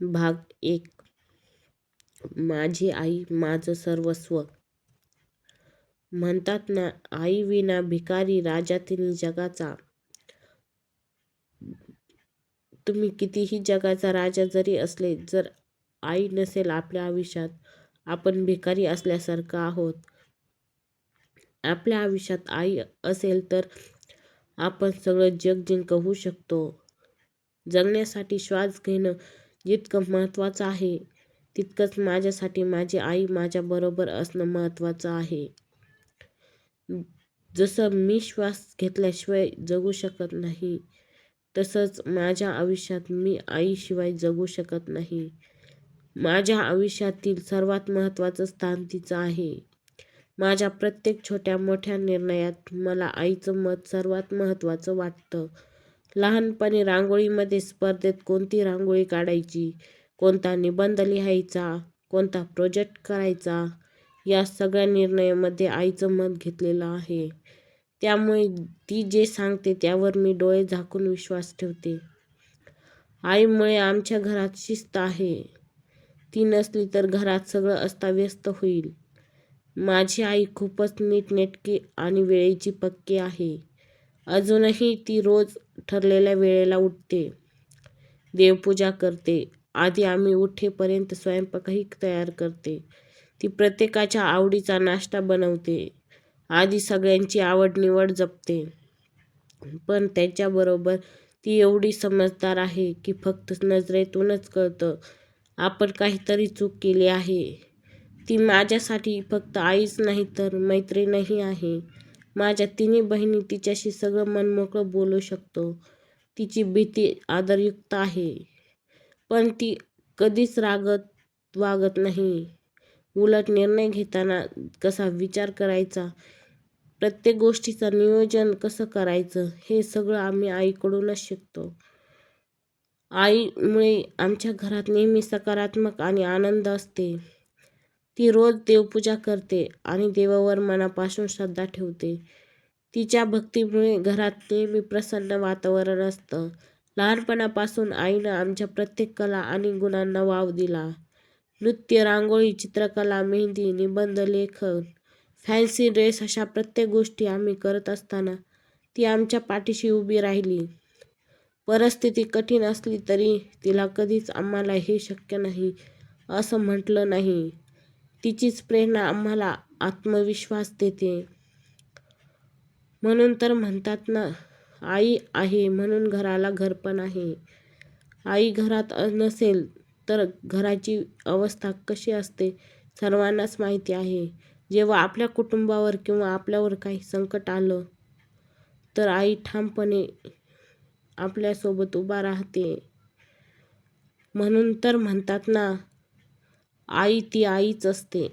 भाग एक. माझी आई माझं सर्वस्व. म्हणतात ना आई विना भिकारी राजा तिन्ही जगाचा. तुम्ही कितीही जगाचा राजा जरी असले जर आई नसेल आपल्या आयुष्यात आपण भिकारी असल्यासारखं आहोत. आपल्या आयुष्यात आई असेल तर आपण सगळं जग जिंकवू शकतो. जगण्यासाठी श्वास घेणं जितकं महत्त्वाचं आहे तितकंच माझ्यासाठी माझी आई माझ्याबरोबर असणं महत्त्वाचं आहे. जसं मी श्वास घेतल्याशिवाय जगू शकत नाही तसंच माझ्या आयुष्यात मी आईशिवाय जगू शकत नाही. माझ्या आयुष्यातील सर्वात महत्त्वाचं स्थान तिचं आहे. माझ्या प्रत्येक छोट्या मोठ्या निर्णयात मला आईचं मत सर्वात महत्त्वाचं वाटतं. लहानपणी रांगोळीमध्ये स्पर्धेत कोणती रांगोळी काढायची? कोणता निबंध लिहायचा? कोणता प्रोजेक्ट करायचा? या सगळ्या निर्णयामध्ये आईचं मत घेतलेलं आहे. त्यामुळे ती जे सांगते त्यावर मी डोळे झाकून विश्वास ठेवते. आईमुळे आमच्या घरात शिस्त आहे. ती नसली तर घरात सगळं अस्ताव्यस्त होईल. माझी आई खूपच नीटनेटकी आणि वेळेची पक्की आहे. अजूनही ती रोज ठरलेल्या वेळेला उठते. देवपूजा करते. आधी आम्ही उठेपर्यंत स्वयंपाकही तयार करते. ती प्रत्येकाच्या आवडीचा नाश्ता बनवते. आधी सगळ्यांची आवड निवड जपते. पण त्याच्याबरोबर ती एवढी समजदार आहे की फक्त नजरेतूनच कळतं. आपण काहीतरी चूक केली आहे. ती माझ्यासाठी फक्त आईच नाही तर मैत्रीणही आहे. माझ्या तिन्ही बहिणी तिच्याशी सगळं मनमोकळं बोलू शकतो. तिची भीती आदरयुक्त आहे. पण ती कधीच रागत वागत नाही. उलट निर्णय घेताना कसा विचार करायचा? प्रत्येक गोष्टीचं नियोजन कसं करायचं? हे सगळं आम्ही आईकडूनच शिकतो. आईमुळे आमच्या घरात नेहमी सकारात्मक आणि आनंद असते. ती रोज देवपूजा करते आणि देवावर मनापासून श्रद्धा ठेवते. तिच्या भक्तीमुळे घरात नेहमी प्रसन्न वातावरण असतं. लहानपणापासून आईनं आमच्या प्रत्येक कला आणि गुणांना वाव दिला. नृत्य रांगोळी चित्रकला मेहंदी निबंध लेखन फॅन्सी ड्रेस अशा प्रत्येक गोष्टी आम्ही करत असताना ती आमच्या पाठीशी उभी राहिली. परिस्थिती कठीण असली तरी तिला कधीच आम्हाला हे शक्य नाही असं म्हटलं नाही. तिचीच प्रेरणा आम्हाला आत्मविश्वास देते. म्हणून तर म्हणतात ना आई आहे म्हणून घराला घर पण आहे. आई घरात नसेल तर घराची अवस्था कशी असते सर्वांनाच माहिती आहे. जेव्हा आपल्या कुटुंबावर किंवा आपल्यावर काही संकट आलं तर आई ठामपणे आपल्यासोबत उभा राहते. म्हणून तर म्हणतात ना आई ती आईच असते.